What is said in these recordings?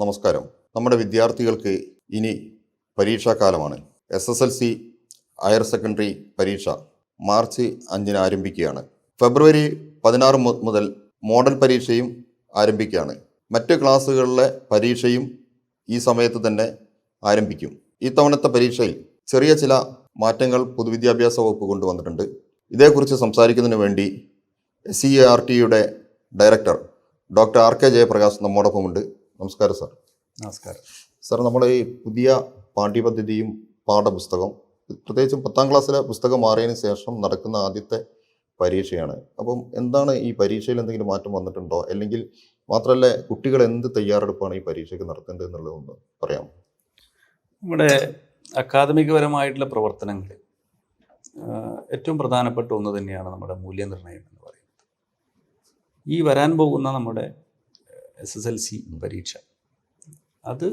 നമസ്കാരം. നമ്മുടെ വിദ്യാർത്ഥികൾക്ക് ഇനി പരീക്ഷാകാലമാണ്. S S L C higher secondary പരീക്ഷ മാർച്ച് അഞ്ചിന് ആരംഭിക്കുകയാണ്. ഫെബ്രുവരി പതിനാറ് മുതൽ മോഡൽ പരീക്ഷയും ആരംഭിക്കുകയാണ്. മറ്റ് ക്ലാസ്സുകളിലെ പരീക്ഷയും ഈ സമയത്ത് തന്നെ ആരംഭിക്കും. ഇത്തവണത്തെ പരീക്ഷയിൽ ചെറിയ ചില മാറ്റങ്ങൾ പൊതുവിദ്യാഭ്യാസ വകുപ്പ് കൊണ്ടുവന്നിട്ടുണ്ട്. ഇതേക്കുറിച്ച് സംസാരിക്കുന്നതിന് വേണ്ടി എസ് സി എ ആർ ടിയുടെ director doctor R K Jayaprakash നമ്മോടൊപ്പമുണ്ട്. നമസ്കാരം സാർ. നമസ്കാരം. സാർ നമ്മൾ ഈ പുതിയ പാഠ്യപദ്ധതിയും പാഠപുസ്തകം പ്രത്യേകിച്ചും പത്താം ക്ലാസ്സിലെ പുസ്തകം മാറിയതിന് ശേഷം നടക്കുന്ന ആദ്യത്തെ പരീക്ഷയാണ്. അപ്പം എന്താണ് ഈ പരീക്ഷയിൽ എന്തെങ്കിലും മാറ്റം വന്നിട്ടുണ്ടോ? അല്ലെങ്കിൽ മാത്രമല്ല കുട്ടികൾ എന്ത് തയ്യാറെടുപ്പാണ് ഈ പരീക്ഷയ്ക്ക് നടത്തേണ്ടത് എന്നുള്ളതൊന്ന് പറയാം നമ്മുടെ അക്കാദമികപരമായിട്ടുള്ള പ്രവർത്തനങ്ങൾ ഏറ്റവും പ്രധാനപ്പെട്ട ഒന്ന് തന്നെയാണ് നമ്മുടെ മൂല്യനിർണയം എന്ന് പറയുന്നത്. ഈ വരാൻ പോകുന്ന നമ്മുടെ എസ് എസ് എൽ സി പരീക്ഷ. അത്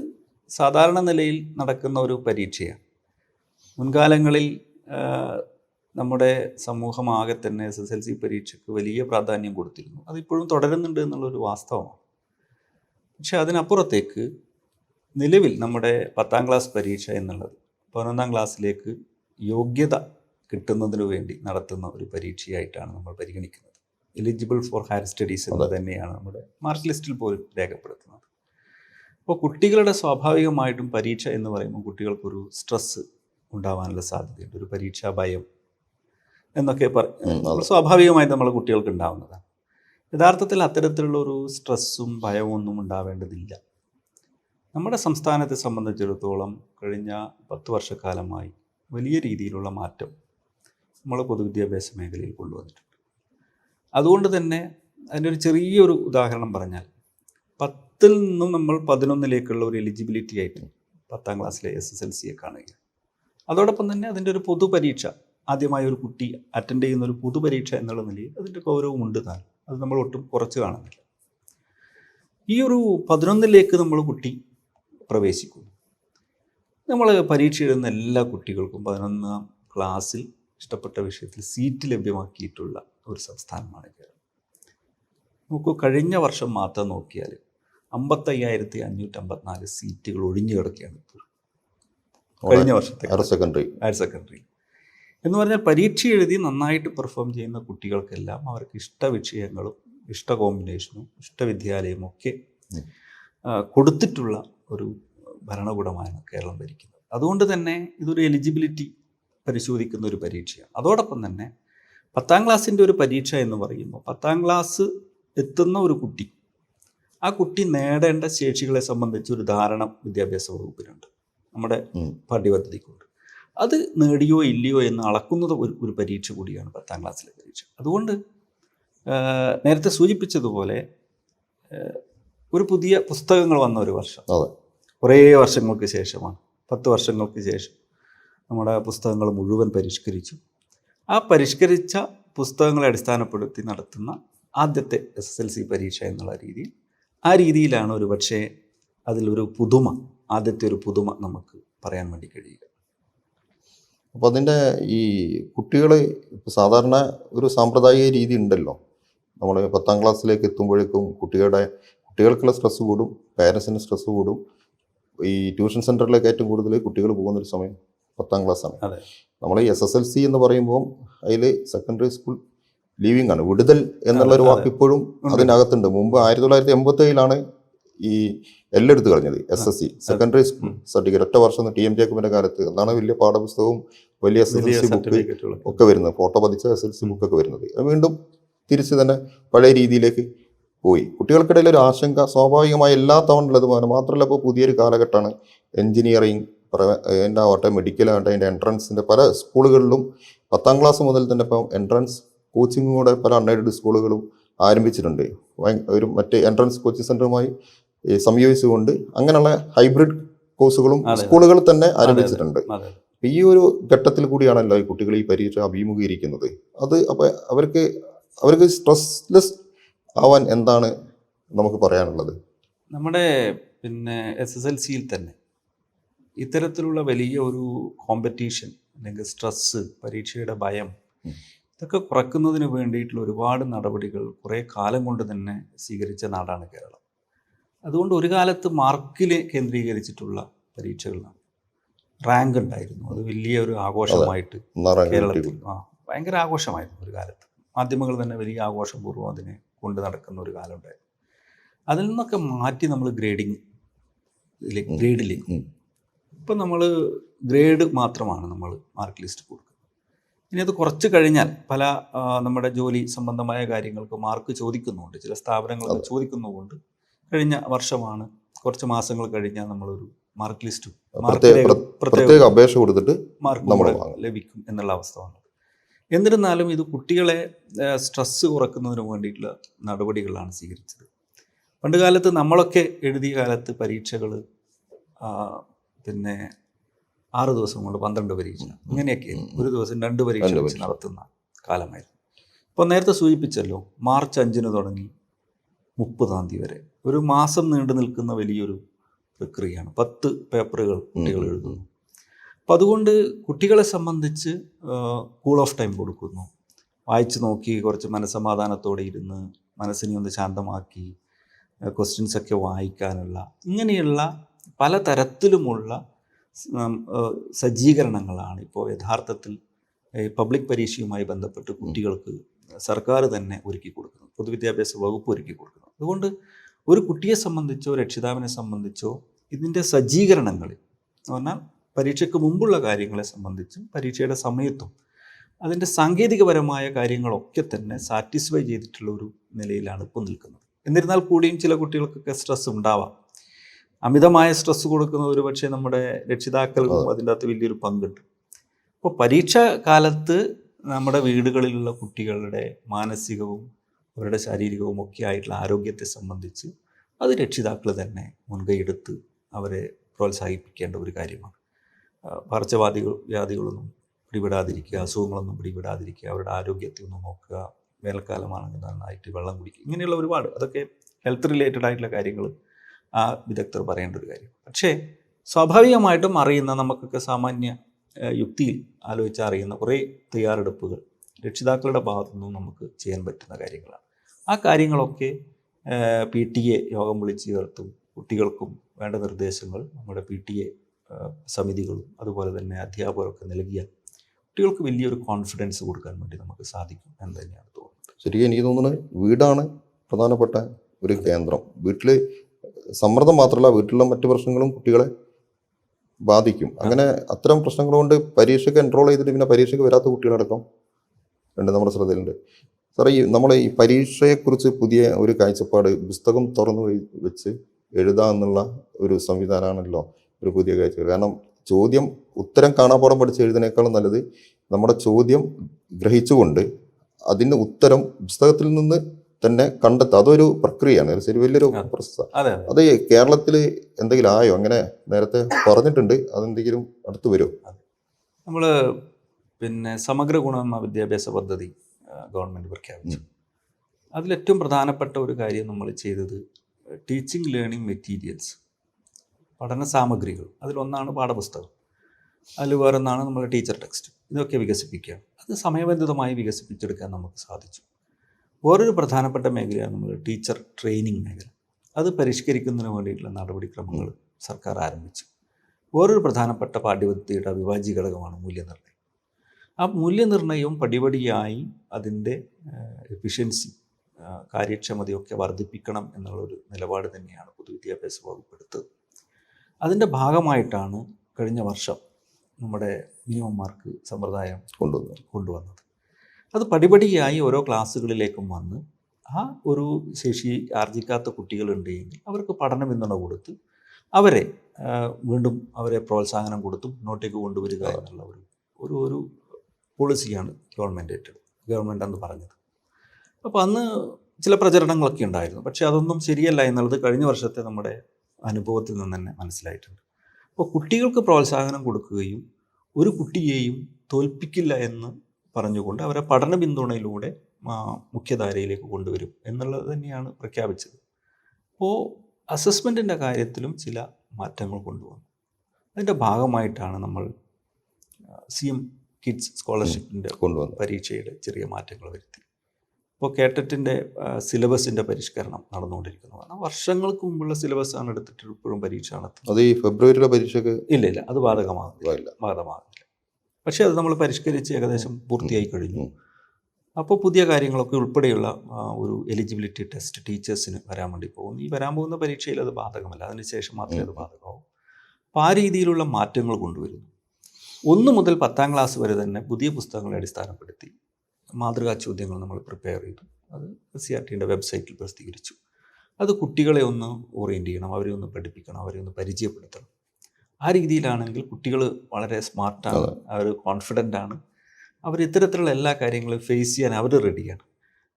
സാധാരണ നിലയിൽ നടക്കുന്ന ഒരു പരീക്ഷയാണ്. മുൻകാലങ്ങളിൽ നമ്മുടെ സമൂഹമാകെ തന്നെ എസ് എസ് എൽ സി പരീക്ഷയ്ക്ക് വലിയ പ്രാധാന്യം കൊടുത്തിരുന്നു. അതിപ്പോഴും തുടരുന്നുണ്ട് എന്നുള്ളൊരു വാസ്തവമാണ്. പക്ഷെ അതിനപ്പുറത്തേക്ക് നിലവിൽ നമ്മുടെ പത്താം ക്ലാസ് പരീക്ഷ എന്നുള്ളത് പതിനൊന്നാം ക്ലാസ്സിലേക്ക് യോഗ്യത കിട്ടുന്നതിനു വേണ്ടി നടത്തുന്ന ഒരു പരീക്ഷയായിട്ടാണ് നമ്മൾ പരിഗണിക്കുന്നത്. എലിജിബിൾ ഫോർ ഹയർ സ്റ്റഡീസ് എന്ന് തന്നെയാണ് നമ്മുടെ മാർക്ക് ലിസ്റ്റിൽ പോലും രേഖപ്പെടുത്തുന്നത്. അപ്പോൾ കുട്ടികളുടെ സ്വാഭാവികമായിട്ടും പരീക്ഷ എന്ന് പറയുമ്പോൾ കുട്ടികൾക്കൊരു സ്ട്രെസ്സ് ഉണ്ടാവാനുള്ള സാധ്യതയുണ്ട്. ഒരു പരീക്ഷാ ഭയം എന്നൊക്കെ. സ്വാഭാവികമായിട്ട് നമ്മളെ കുട്ടികൾക്ക് ഉണ്ടാവുന്നതാണ്. യഥാർത്ഥത്തിൽ അത്തരത്തിലുള്ള ഒരു സ്ട്രെസ്സും ഭയവും ഒന്നും ഉണ്ടാവേണ്ടതില്ല. നമ്മുടെ സംസ്ഥാനത്തെ സംബന്ധിച്ചിടത്തോളം കഴിഞ്ഞ പത്ത് വർഷക്കാലമായി വലിയ രീതിയിലുള്ള മാറ്റം നമ്മൾ പൊതുവിദ്യാഭ്യാസ മേഖലയിൽ കൊണ്ടുവന്നിട്ടുണ്ട്. അതുകൊണ്ട് തന്നെ അതിന്റെ ഒരു ചെറിയൊരു ഉദാഹരണം പറഞ്ഞാൽ പത്തിൽ നിന്നും നമ്മൾ പതിനൊന്നിലേക്കുള്ള ഒരു എലിജിബിലിറ്റി ആയിട്ട് പത്താം ക്ലാസ്സിലെ എസ് എസ് എൽ സിയെ കാണുക. അതോടൊപ്പം തന്നെ അതിന്റെ ഒരു പൊതുപരീക്ഷ ആദ്യമായി ഒരു കുട്ടി അറ്റൻഡ് ചെയ്യുന്ന ഒരു പൊതുപരീക്ഷ എന്നുള്ള നിലയിൽ അതിന്റെ ഗൗരവമുണ്ട് താൻ. അത് നമ്മൾ ഒട്ടും കുറച്ച് കാണുന്നില്ല. ഈ ഒരു പതിനൊന്നിലേക്ക് നമ്മൾ കുട്ടി പ്രവേശിക്കുന്നു നമ്മൾ പരീക്ഷ എഴുതുന്ന എല്ലാ കുട്ടികൾക്കും പതിനൊന്നാം ക്ലാസ്സിൽ ഇഷ്ടപ്പെട്ട വിഷയത്തിൽ സീറ്റ് ലഭ്യമാക്കിയിട്ടുള്ള ഒരു സംസ്ഥാനമാണ് കേരളം. നോക്കൂ കഴിഞ്ഞ വർഷം മാത്രം നോക്കിയാൽ അമ്പത്തയ്യായിരത്തി അഞ്ഞൂറ്റി അമ്പത്തിനാല് സീറ്റുകൾ ഒഴിഞ്ഞു കിടക്കുകയാണ് ഇപ്പോൾ. കഴിഞ്ഞ വർഷത്തെ ഹയർ സെക്കൻഡറി. Higher secondary. എന്ന് പറഞ്ഞാൽ പരീക്ഷ എഴുതി നന്നായിട്ട് പെർഫോം ചെയ്യുന്ന കുട്ടികൾക്കെല്ലാം അവർക്ക് ഇഷ്ട വിഷയങ്ങളും ഇഷ്ട കോമ്പിനേഷനും ഇഷ്ട വിദ്യാലയവും ഒക്കെ കൊടുത്തിട്ടുള്ള ഒരു ഭരണകൂടമാണ് കേരളം ഭരിക്കുന്നത്. അതുകൊണ്ട് തന്നെ ഇതൊരു എലിജിബിലിറ്റി പരിശോധിക്കുന്ന ഒരു പരീക്ഷയാണ്. അതോടൊപ്പം തന്നെ പത്താം ക്ലാസ്സിന്റെ ഒരു പരീക്ഷ എന്ന് പറയുമ്പോൾ പത്താം ക്ലാസ് എത്തുന്ന ഒരു കുട്ടി ആ കുട്ടി നേടേണ്ട ശേഷികളെ സംബന്ധിച്ച് ഒരു ധാരണ വിദ്യാഭ്യാസ വകുപ്പിനുണ്ട് നമ്മുടെ. പാഠ്യപദ്ധതിക്കുണ്ട് അത് നേടിയോ ഇല്ലയോ എന്ന് അളക്കുന്നത് ഒരു ഒരു പരീക്ഷ കൂടിയാണ് പത്താം ക്ലാസ്സിലെ പരീക്ഷ. അതുകൊണ്ട് നേരത്തെ സൂചിപ്പിച്ചതുപോലെ ഒരു പുതിയ പുസ്തകങ്ങൾ വന്ന ഒരു വർഷം. അതെ. കുറേ വർഷങ്ങൾക്ക് ശേഷമാണ് പത്ത് വർഷങ്ങൾക്ക് ശേഷം നമ്മുടെ പുസ്തകങ്ങൾ മുഴുവൻ പരിഷ്കരിച്ചു. ആ പരിഷ്കരിച്ച പുസ്തകങ്ങളെ അടിസ്ഥാനപ്പെടുത്തി നടത്തുന്ന ആദ്യത്തെ എസ് എസ് എൽ സി പരീക്ഷ എന്നുള്ള രീതിയിൽ ആ രീതിയിലാണ് ഒരു പക്ഷേ അതിലൊരു പുതുമ ആദ്യത്തെ ഒരു പുതുമ നമുക്ക് പറയാൻ വേണ്ടി കഴിയുക. അപ്പോൾ അതിന്റെ ഈ കുട്ടികൾ ഇപ്പോൾ സാധാരണ ഒരു സാമ്പ്രദായിക രീതി ഉണ്ടല്ലോ. നമ്മൾ പത്താം ക്ലാസ്സിലേക്ക് എത്തുമ്പോഴേക്കും കുട്ടികളുടെ കുട്ടികൾക്കുള്ള സ്ട്രെസ് കൂടും പേരൻസിന് സ്ട്രെസ് കൂടും. ഈ ട്യൂഷൻ സെന്ററിലേക്ക് ഏറ്റവും കൂടുതൽ കുട്ടികൾ പോകുന്നൊരു സമയം പത്താം ക്ലാസ്സാണ് നമ്മൾ എസ് എസ് എൽ സി എന്ന് പറയുമ്പോൾ അതിൽ സെക്കൻഡറി സ്കൂൾ ലീവിംഗ് ആണ്. വിടുതൽ എന്നുള്ള ഒരു വാക്ക് ഇപ്പോഴും അതിനകത്തുണ്ട്. മുമ്പ് ആയിരത്തി തൊള്ളായിരത്തി എൺപത്തി ഏഴിലാണ് ഈ എല്ലെടുത്ത് കളഞ്ഞത് S S C secondary school certificate ഒറ്റ വർഷം ടി എം ജേക്കബിന്റെ കാലത്ത് അതാണ് വലിയ പാഠപുസ്തകവും വലിയ S S L C book ഒക്കെ വരുന്നത്. ഫോട്ടോ പതിച്ച എസ് എൽ സി ബുക്കൊക്കെ വരുന്നത്. അത് വീണ്ടും തിരിച്ച് തന്നെ പഴയ രീതിയിലേക്ക് പോയി. കുട്ടികൾക്കിടയിൽ ഒരു ആശങ്ക സ്വാഭാവികമായി എല്ലാ തവണ ഉള്ളത് മാത്രമല്ല ഇപ്പോൾ പുതിയൊരു കാലഘട്ടമാണ്. എഞ്ചിനീയറിങ് എന്റെ ആവട്ടെ മെഡിക്കലാവട്ടെ അതിന്റെ എൻട്രൻസിന്റെ പല സ്കൂളുകളിലും പത്താം ക്ലാസ് മുതൽ തന്നെ ഇപ്പം എൻട്രൻസ് കോച്ചിങ്ങും കൂടെ പല അൺഎയ്ഡഡ് സ്കൂളുകളും ആരംഭിച്ചിട്ടുണ്ട്. ഒരു മറ്റേ എൻട്രൻസ് കോച്ചിങ് സെന്ററുമായി സംയോജിച്ചുകൊണ്ട് അങ്ങനെയുള്ള ഹൈബ്രിഡ് കോഴ്സുകളും സ്കൂളുകൾ സ്കൂളുകളിൽ തന്നെ ആരംഭിച്ചിട്ടുണ്ട്. ഈ ഒരു ഘട്ടത്തിൽ കൂടിയാണല്ലോ ഈ കുട്ടികൾ ഈ പരീക്ഷ അഭിമുഖീകരിക്കുന്നത്. അത് അപ്പോൾ അവർക്ക് അവർക്ക് സ്ട്രെസ്ലെസ് ആവാൻ എന്താണ് നമുക്ക് പറയാനുള്ളത്? നമ്മുടെ പിന്നെ എസ് എസ് എൽ സിയിൽ തന്നെ ഇത്തരത്തിലുള്ള വലിയ ഒരു കോമ്പറ്റീഷൻ അല്ലെങ്കിൽ സ്ട്രെസ്സ് പരീക്ഷയുടെ ഭയം ഇതൊക്കെ കുറയ്ക്കുന്നതിന് വേണ്ടിയിട്ടുള്ള ഒരുപാട് നടപടികൾ കുറേ കാലം കൊണ്ട് തന്നെ സ്വീകരിച്ച നാടാണ് കേരളം. അതുകൊണ്ട് ഒരു കാലത്ത് മാർക്കിൽ കേന്ദ്രീകരിച്ചിട്ടുള്ള പരീക്ഷകളാണ്. റാങ്ക് ഉണ്ടായിരുന്നു. അത് വലിയ ഒരു ആഘോഷമായിട്ട് കേരളത്തിൽ ആ ഭയങ്കര ആഘോഷമായിരുന്നു ഒരു കാലത്ത്. മാധ്യമങ്ങൾ തന്നെ വലിയ ആഘോഷപൂർവം അതിനെ കൊണ്ട് നടക്കുന്ന ഒരു കാലമുണ്ടായിരുന്നു അതിൽ നിന്നൊക്കെ മാറ്റി നമ്മൾ ഗ്രേഡിങ് ഗ്രേഡിലേക്ക്. ഇപ്പം നമ്മൾ ഗ്രേഡ് മാത്രമാണ് നമ്മൾ മാർക്ക് ലിസ്റ്റ് കൊടുക്കുന്നത്. ഇനി അത് കുറച്ച് കഴിഞ്ഞാൽ പല നമ്മുടെ ജോലി സംബന്ധമായ കാര്യങ്ങൾക്ക് മാർക്ക് ചോദിക്കുന്നുണ്ട്. ചില സ്ഥാപനങ്ങൾ ചോദിക്കുന്നതുകൊണ്ട് കഴിഞ്ഞ വർഷമാണ് കുറച്ച് മാസങ്ങൾ കഴിഞ്ഞാൽ നമ്മളൊരു മാർക്ക് ലിസ്റ്റ് പ്രത്യേക അപേക്ഷ കൊടുത്തിട്ട് മാർക്ക്. ലഭിക്കും എന്നുള്ള അവസ്ഥ വന്നത് എന്നിരുന്നാലും ഇത് കുട്ടികളെ സ്ട്രെസ് കുറക്കുന്നതിന് വേണ്ടിയിട്ടുള്ള നടപടികളാണ് സ്വീകരിച്ചത്. പണ്ട് കാലത്ത് നമ്മളൊക്കെ എഴുതിയ കാലത്ത് പരീക്ഷകൾ പിന്നെ ആറ് ദിവസം കൊണ്ട് പന്ത്രണ്ട് പരീക്ഷ ഇങ്ങനെയൊക്കെ ഒരു ദിവസം രണ്ട് പരീക്ഷ രണ്ട് വെച്ച് പരീക്ഷ. നടത്തുന്ന കാലമായിരുന്നു. ഇപ്പോൾ നേരത്തെ സൂചിപ്പിച്ചല്ലോ മാർച്ച് അഞ്ചിന് തുടങ്ങി മുപ്പതാം തീയതി വരെ. ഒരു മാസം നീണ്ടു നിൽക്കുന്ന വലിയൊരു പ്രക്രിയയാണ്. പത്ത് പേപ്പറുകൾ കുട്ടികൾ എഴുതുന്നു. അപ്പം അതുകൊണ്ട് കുട്ടികളെ സംബന്ധിച്ച് കൂൾ ഓഫ് ടൈം കൊടുക്കുന്നു. വായിച്ചു നോക്കി കുറച്ച് മനസ്സമാധാനത്തോടെ ഇരുന്ന് മനസ്സിനെ ഒന്ന് ശാന്തമാക്കി ക്വസ്റ്റ്യൻസൊക്കെ വായിക്കാനുള്ള ഇങ്ങനെയുള്ള പല തരത്തിലുമുള്ള സജ്ജീകരണങ്ങളാണ് ഇപ്പോൾ യഥാർത്ഥത്തിൽ പബ്ലിക് പരീക്ഷയുമായി ബന്ധപ്പെട്ട് കുട്ടികൾക്ക് സർക്കാർ തന്നെ ഒരുക്കി കൊടുക്കുന്നത്. പൊതുവിദ്യാഭ്യാസ വകുപ്പ് ഒരുക്കി കൊടുക്കുന്നത്. അതുകൊണ്ട് ഒരു കുട്ടിയെ സംബന്ധിച്ചോ രക്ഷിതാവിനെ സംബന്ധിച്ചോ ഇതിന്റെ സജ്ജീകരണങ്ങളിൽ എന്ന് പറഞ്ഞാൽ പരീക്ഷയ്ക്ക് മുമ്പുള്ള കാര്യങ്ങളെ സംബന്ധിച്ചും പരീക്ഷയുടെ സമയത്തും അതിന്റെ സാങ്കേതികപരമായ കാര്യങ്ങളൊക്കെ തന്നെ സാറ്റിസ്ഫൈ ചെയ്തിട്ടുള്ള ഒരു നിലയിലാണ് ഇപ്പോൾ നിൽക്കുന്നത്. എന്നിരുന്നാൽ കൂടിയും ചില കുട്ടികൾക്കൊക്കെ സ്ട്രെസ് ഉണ്ടാവാം. അമിതമായ സ്ട്രെസ് കൊടുക്കുന്നത് ഒരു പക്ഷേ നമ്മുടെ രക്ഷിതാക്കൾക്കും അതിന്റെ അകത്ത് വലിയൊരു പങ്കുണ്ട്. അപ്പോൾ പരീക്ഷ കാലത്ത് നമ്മുടെ വീടുകളിലുള്ള കുട്ടികളുടെ മാനസികവും അവരുടെ ശാരീരികവും ഒക്കെ ആയിട്ടുള്ള ആരോഗ്യത്തെ സംബന്ധിച്ച് അത് രക്ഷിതാക്കൾ തന്നെ മുൻകൈയെടുത്ത് അവരെ പ്രോത്സാഹിപ്പിക്കേണ്ട ഒരു കാര്യമാണ്. പകർച്ചവ്യാധികൾ വ്യാധികളൊന്നും പിടിപെടാതിരിക്കുക അസുഖങ്ങളൊന്നും പിടിപെടാതിരിക്കുക അവരുടെ ആരോഗ്യത്തെ ഒന്ന് നോക്കുക വേനൽക്കാലമാണെങ്കിൽ നന്നായിട്ട് വെള്ളം കുടിക്കുക ഇങ്ങനെയുള്ള ഒരുപാട് അതൊക്കെ ഹെൽത്ത് റിലേറ്റഡ് ആയിട്ടുള്ള കാര്യങ്ങൾ ആ വിദഗ്ധർ പറയേണ്ട ഒരു കാര്യം. പക്ഷേ സ്വാഭാവികമായിട്ടും അറിയുന്ന നമുക്കൊക്കെ സാമാന്യ യുക്തിയിൽ ആലോചിച്ച് അറിയുന്ന കുറേ തയ്യാറെടുപ്പുകൾ രക്ഷിതാക്കളുടെ ഭാഗത്തു നിന്നും നമുക്ക് ചെയ്യാൻ പറ്റുന്ന കാര്യങ്ങളാണ്. ആ കാര്യങ്ങളൊക്കെ പി ടി എ യോഗം വിളിച്ച് ചേർത്തും കുട്ടികൾക്കും വേണ്ട നിർദ്ദേശങ്ങൾ നമ്മുടെ പി ടി എ സമിതികളും അതുപോലെ തന്നെ അധ്യാപകരൊക്കെ നൽകിയാൽ കുട്ടികൾക്ക് വലിയൊരു കോൺഫിഡൻസ് കൊടുക്കാൻ വേണ്ടി നമുക്ക് സാധിക്കും എന്ന് തന്നെയാണ് തോന്നുന്നത്. ശരിക്കും എനിക്ക് തോന്നുന്നത് വീടാണ് പ്രധാനപ്പെട്ട ഒരു കേന്ദ്രം. വീട്ടിൽ സമ്മർദ്ദം മാത്രമല്ല വീട്ടിലുള്ള മറ്റു പ്രശ്നങ്ങളും കുട്ടികളെ ബാധിക്കും. അങ്ങനെ അത്തരം പ്രശ്നങ്ങൾ കൊണ്ട് പരീക്ഷയ്ക്ക് എൻറോൾ ചെയ്തിട്ട് പിന്നെ പരീക്ഷയ്ക്ക് വരാത്ത കുട്ടികളടക്കം ഉണ്ട് നമ്മുടെ ശ്രദ്ധയിലുണ്ട്. സാറേ ഈ നമ്മൾ ഈ പരീക്ഷയെക്കുറിച്ച് പുതിയ ഒരു കാഴ്ചപ്പാട് പുസ്തകം തുറന്നു വെച്ച് എഴുതുക എന്നുള്ള ഒരു സംവിധാനമാണല്ലോ ഒരു പുതിയ കാഴ്ചപ്പാട്. കാരണം ചോദ്യം ഉത്തരം കാണാപ്പാടം പഠിച്ച് എഴുതുന്നതിനേക്കാളും നല്ലത് നമ്മുടെ ചോദ്യം ഗ്രഹിച്ചുകൊണ്ട് അതിന് ഉത്തരം പുസ്തകത്തിൽ നിന്ന് തന്നെ കണ്ടെത്തുക അതൊരു പ്രക്രിയയാണ്. ശരി വലിയൊരു. പ്രോസസ്സാണ് അത് കേരളത്തിൽ എന്തെങ്കിലും ആയോ? അങ്ങനെ നേരത്തെ പറഞ്ഞിട്ടുണ്ട്. അതെന്തെങ്കിലും അടുത്ത് വരുമോ നമ്മൾ പിന്നെ സമഗ്ര ഗുണമെന്ന വിദ്യാഭ്യാസ പദ്ധതി ഗവൺമെന്റ് പ്രഖ്യാപിച്ചു. അതിലേറ്റവും പ്രധാനപ്പെട്ട ഒരു കാര്യം നമ്മൾ ചെയ്തത് ടീച്ചിങ് ലേണിംഗ് മെറ്റീരിയൽസ് പഠന സാമഗ്രികൾ. അതിലൊന്നാണ് പാഠപുസ്തകം. അതിൽ വേറൊന്നാണ് നമ്മുടെ ടീച്ചർ ടെക്സ്റ്റ്. ഇതൊക്കെ വികസിപ്പിക്കുക. അത് സമയബന്ധിതമായി വികസിപ്പിച്ചെടുക്കാൻ നമുക്ക് സാധിച്ചു. വേറൊരു പ്രധാനപ്പെട്ട മേഖലയാണ് നമ്മൾ ടീച്ചർ ട്രെയിനിങ് മേഖല. അത് പരിഷ്കരിക്കുന്നതിന് വേണ്ടിയിട്ടുള്ള നടപടിക്രമങ്ങൾ സർക്കാർ ആരംഭിച്ചു. വേറൊരു പ്രധാനപ്പെട്ട പാഠ്യപദ്ധതിയുടെ അവിഭാജ്യ ഘടകമാണ് മൂല്യനിർണയം. ആ മൂല്യനിർണയവും പടിപടിയായി അതിന്റെ എഫിഷ്യൻസി കാര്യക്ഷമതയൊക്കെ വർദ്ധിപ്പിക്കണം എന്നുള്ളൊരു നിലപാട് തന്നെയാണ് പൊതുവിദ്യാഭ്യാസ വകുപ്പ് എടുത്തത് അതിന്റെ ഭാഗമായിട്ടാണ് കഴിഞ്ഞ വർഷം നമ്മുടെ മിനിമം മാർക്ക് സമ്പ്രദായം കൊണ്ടുവന്നത്. കൊണ്ടുവന്നത്. അത് പടിപടിയായി ഓരോ ക്ലാസ്സുകളിലേക്കും വന്ന് ആ ഒരു ശേഷി ആർജിക്കാത്ത കുട്ടികളുണ്ടെങ്കിൽ അവർക്ക് പഠന പിന്തുണ കൊടുത്ത് അവരെ വീണ്ടും അവരെ പ്രോത്സാഹനം കൊടുത്തും മുന്നോട്ടേക്ക് കൊണ്ടുവരിക എന്നുള്ള ഒരു ഒരു ഒരു പോളിസിയാണ് ഗവൺമെന്റ് ഏറ്റെടുത്തത്. ഗവൺമെന്റ് അന്ന് പറഞ്ഞത്. അപ്പോൾ അന്ന് ചില പ്രചരണങ്ങളൊക്കെ ഉണ്ടായിരുന്നു. പക്ഷേ അതൊന്നും ശരിയല്ല എന്നുള്ളത് കഴിഞ്ഞ വർഷത്തെ നമ്മുടെ അനുഭവത്തിൽ നിന്ന് തന്നെ മനസ്സിലായിട്ടുണ്ട്. അപ്പോൾ കുട്ടികൾക്ക് പ്രോത്സാഹനം കൊടുക്കുകയും ഒരു കുട്ടിയെയും തോൽപ്പിക്കില്ല എന്ന് പറഞ്ഞുകൊണ്ട് അവരെ പഠന പിന്തുണയിലൂടെ മുഖ്യധാരയിലേക്ക് കൊണ്ടുവരും എന്നുള്ളത് തന്നെയാണ് പ്രഖ്യാപിച്ചത്. അപ്പോൾ അസസ്മെന്റിന്റെ കാര്യത്തിലും ചില മാറ്റങ്ങൾ കൊണ്ടുവന്നു. അതിന്റെ ഭാഗമായിട്ടാണ് നമ്മൾ സി എം കിഡ്സ് സ്കോളർഷിപ്പിന്റെ കൊണ്ടുവന്ന പരീക്ഷയുടെ ചെറിയ മാറ്റങ്ങൾ വരുത്തി. ഇപ്പോൾ കേട്ടറ്റിന്റെ സിലബസിന്റെ പരിഷ്കരണം നടന്നുകൊണ്ടിരിക്കുന്നു കാരണം വർഷങ്ങൾക്ക് മുമ്പുള്ള സിലബസാണ് എടുത്തിട്ട് ഇപ്പോഴും പരീക്ഷ നടത്തുന്നത്. അത് ഈ ഫെബ്രുവരിയിലെ പരീക്ഷയ്ക്ക് ഇല്ല ഇല്ല. അത് ബാധകമാകുന്നില്ല. ബാധകമാകുന്നില്ല. പക്ഷേ അത് നമ്മൾ പരിഷ്കരിച്ച് ഏകദേശം പൂർത്തിയായി കഴിഞ്ഞു. അപ്പോൾ പുതിയ കാര്യങ്ങളൊക്കെ ഉൾപ്പെടെയുള്ള ഒരു എലിജിബിലിറ്റി ടെസ്റ്റ് ടീച്ചേഴ്സിന് വരാൻ വേണ്ടി പോകും ഈ വരാൻ പോകുന്ന പരീക്ഷയിൽ അത് ബാധകമല്ല. അതിനുശേഷം മാത്രമേ അത് ബാധകമാവും. അപ്പോൾ ആ രീതിയിലുള്ള മാറ്റങ്ങൾ കൊണ്ടുവരുന്നു. ഒന്ന് മുതൽ പത്താം ക്ലാസ് വരെ തന്നെ പുതിയ പുസ്തകങ്ങളെ അടിസ്ഥാനപ്പെടുത്തി മാതൃകാ ചോദ്യങ്ങൾ നമ്മൾ പ്രിപ്പയർ ചെയ്തു. അത് സി ആർ ടിയുടെ വെബ്സൈറ്റിൽ പ്രസിദ്ധീകരിച്ചു. അത് കുട്ടികളെ ഒന്ന് ഓറിയന്റ് ചെയ്യണം അവരെ ഒന്ന് പഠിപ്പിക്കണം അവരെ ഒന്ന് പരിചയപ്പെടുത്തണം. ആ രീതിയിലാണെങ്കിൽ കുട്ടികൾ വളരെ സ്മാർട്ടാണ് അവർ കോൺഫിഡന്റ് ആണ് അവർ ഇത്തരത്തിലുള്ള എല്ലാ കാര്യങ്ങളും ഫേസ് ചെയ്യാൻ അവർ റെഡിയാണ്.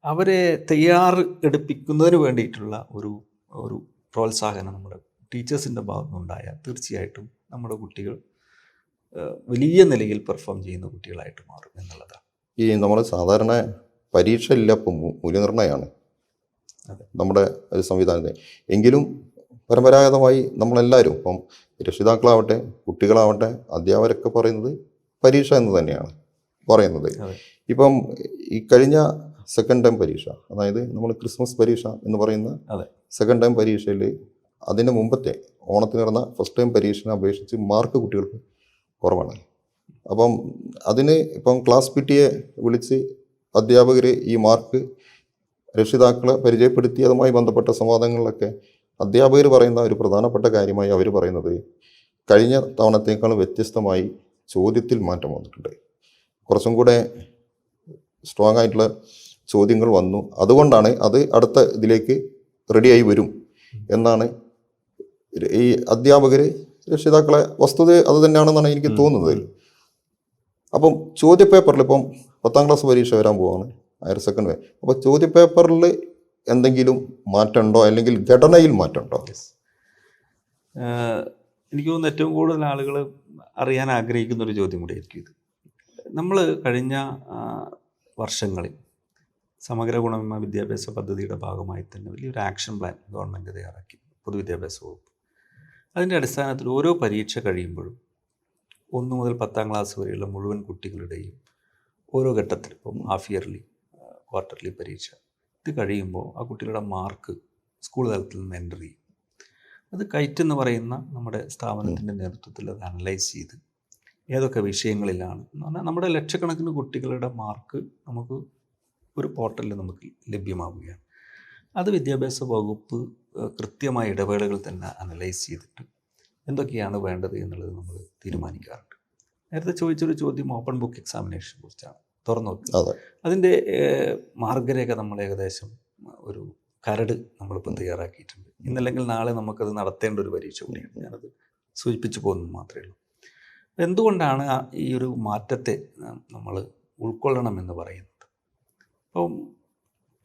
അവരെ തയ്യാറെടുപ്പിക്കുന്നതിന് വേണ്ടിയിട്ടുള്ള ഒരു ഒരു പ്രോത്സാഹനം നമ്മുടെ ടീച്ചേഴ്സിന്റെ ഭാഗത്തുനിന്നുണ്ടായാൽ തീർച്ചയായിട്ടും നമ്മുടെ കുട്ടികൾ വലിയ നിലയിൽ പെർഫോം ചെയ്യുന്ന കുട്ടികളായിട്ട് മാറും എന്നുള്ളതാണ്. ഈ നമ്മൾ സാധാരണ പരീക്ഷ ഇല്ല മൂല്യനിർണയമാണ്. നമ്മുടെ ഒരു സംവിധാനത്തെ. എങ്കിലും പരമ്പരാഗതമായി നമ്മളെല്ലാവരും ഇപ്പം രക്ഷിതാക്കളാവട്ടെ കുട്ടികളാവട്ടെ അധ്യാപകരൊക്കെ പറയുന്നത് പരീക്ഷ എന്ന് തന്നെയാണ് പറയുന്നത്. ഇപ്പം ഈ കഴിഞ്ഞ സെക്കൻഡ് ടൈം പരീക്ഷ അതായത് നമ്മൾ ക്രിസ്മസ് പരീക്ഷ എന്ന് പറയുന്ന സെക്കൻഡ് ടൈം പരീക്ഷയിൽ അതിന് മുമ്പത്തെ ഓണത്തിന് നടന്ന ഫസ്റ്റ് ടൈം പരീക്ഷനെ അപേക്ഷിച്ച് മാർക്ക് കുട്ടികൾക്ക് കുറവാണ്. അപ്പം അതിന് ഇപ്പം ക്ലാസ് പി ടിയെ വിളിച്ച് അധ്യാപകർ ഈ മാർക്ക് രക്ഷിതാക്കളെ പരിചയപ്പെടുത്തി അതുമായി ബന്ധപ്പെട്ട സംവാദങ്ങളിലൊക്കെ അധ്യാപകർ പറയുന്ന ഒരു പ്രധാനപ്പെട്ട കാര്യമായി അവർ പറയുന്നത് കഴിഞ്ഞ തവണത്തേക്കാളും വ്യത്യസ്തമായി ചോദ്യത്തിൽ മാറ്റം വന്നിട്ടുണ്ട്. കുറച്ചും കൂടെ സ്ട്രോങ് ആയിട്ടുള്ള ചോദ്യങ്ങൾ വന്നു. അതുകൊണ്ടാണ് അത് അടുത്ത ഇതിലേക്ക് റെഡിയായി വരും എന്നാണ് ഈ അധ്യാപകർ രക്ഷിതാക്കളെ വസ്തുത അത് തന്നെയാണെന്നാണ് എനിക്ക് തോന്നുന്നത്. അപ്പം ചോദ്യപേപ്പറിൽ ഇപ്പം പത്താം ക്ലാസ് പരീക്ഷ വരാൻ പോവാണ്. ഹയർ സെക്കൻഡറി അപ്പോൾ ചോദ്യപേപ്പറിൽ എന്തെങ്കിലും മാറ്റമുണ്ടോ? അല്ലെങ്കിൽ ഘടനയിൽ മാറ്റമുണ്ടോ. എനിക്ക് തോന്നുന്നു ഏറ്റവും കൂടുതൽ ആളുകൾ അറിയാൻ ആഗ്രഹിക്കുന്ന ഒരു ചോദ്യം കൂടി ആയിരിക്കും ഇത്. നമ്മൾ കഴിഞ്ഞ വർഷങ്ങളിൽ സമഗ്ര ഗുണമേന്മ വിദ്യാഭ്യാസ പദ്ധതിയുടെ ഭാഗമായി തന്നെ വലിയൊരു ആക്ഷൻ പ്ലാൻ ഗവൺമെന്റ് തയ്യാറാക്കി. പൊതുവിദ്യാഭ്യാസ വകുപ്പ്. അതിന്റെ അടിസ്ഥാനത്തിൽ ഓരോ പരീക്ഷ കഴിയുമ്പോഴും ഒന്ന് മുതൽ പത്താം ക്ലാസ് വരെയുള്ള മുഴുവൻ കുട്ടികളുടെയും ഓരോ ഘട്ടത്തിൽ ഇപ്പം ഹാഫ് ഇയർലി ക്വാർട്ടർലി പരീക്ഷ ഇത് കഴിയുമ്പോൾ ആ കുട്ടികളുടെ മാർക്ക് സ്കൂൾ തലത്തിൽ നിന്ന് എന്റർ ചെയ്യും. അത് കൈറ്റ് എന്ന് പറയുന്ന നമ്മുടെ സ്ഥാപനത്തിന്റെ നേതൃത്വത്തിൽ അത് അനലൈസ് ചെയ്ത് ഏതൊക്കെ വിഷയങ്ങളിലാണ് എന്ന് പറഞ്ഞാൽ നമ്മുടെ ലക്ഷക്കണക്കിന് കുട്ടികളുടെ മാർക്ക് നമുക്ക് ഒരു പോർട്ടലിൽ നമുക്ക് ലഭ്യമാവുകയാണ്. അത് വിദ്യാഭ്യാസ വകുപ്പ് കൃത്യമായ ഇടവേളകൾ തന്നെ അനലൈസ് ചെയ്തിട്ട് എന്തൊക്കെയാണ് വേണ്ടത് എന്നുള്ളത് നമ്മൾ തീരുമാനിക്കാറുണ്ട്. നേരത്തെ ചോദിച്ചൊരു ചോദ്യം ഓപ്പൺ ബുക്ക് എക്സാമിനേഷനെ കുറിച്ചാണ്. തുറന്നു നോക്കുക അതെ. അതിന്റെ മാർഗരേഖ നമ്മൾ ഏകദേശം ഒരു കരട് നമ്മളിപ്പോൾ തയ്യാറാക്കിയിട്ടുണ്ട്. ഇന്നല്ലെങ്കിൽ നാളെ നമുക്കത് നടത്തേണ്ട ഒരു പരീക്ഷ കൂടിയാണ്. ഞാനത് സൂചിപ്പിച്ചു പോകുന്നത് മാത്രമേ ഉള്ളൂ. എന്തുകൊണ്ടാണ് ഈ ഒരു മാറ്റത്തെ നമ്മൾ ഉൾക്കൊള്ളണമെന്ന് പറയുന്നത്? അപ്പം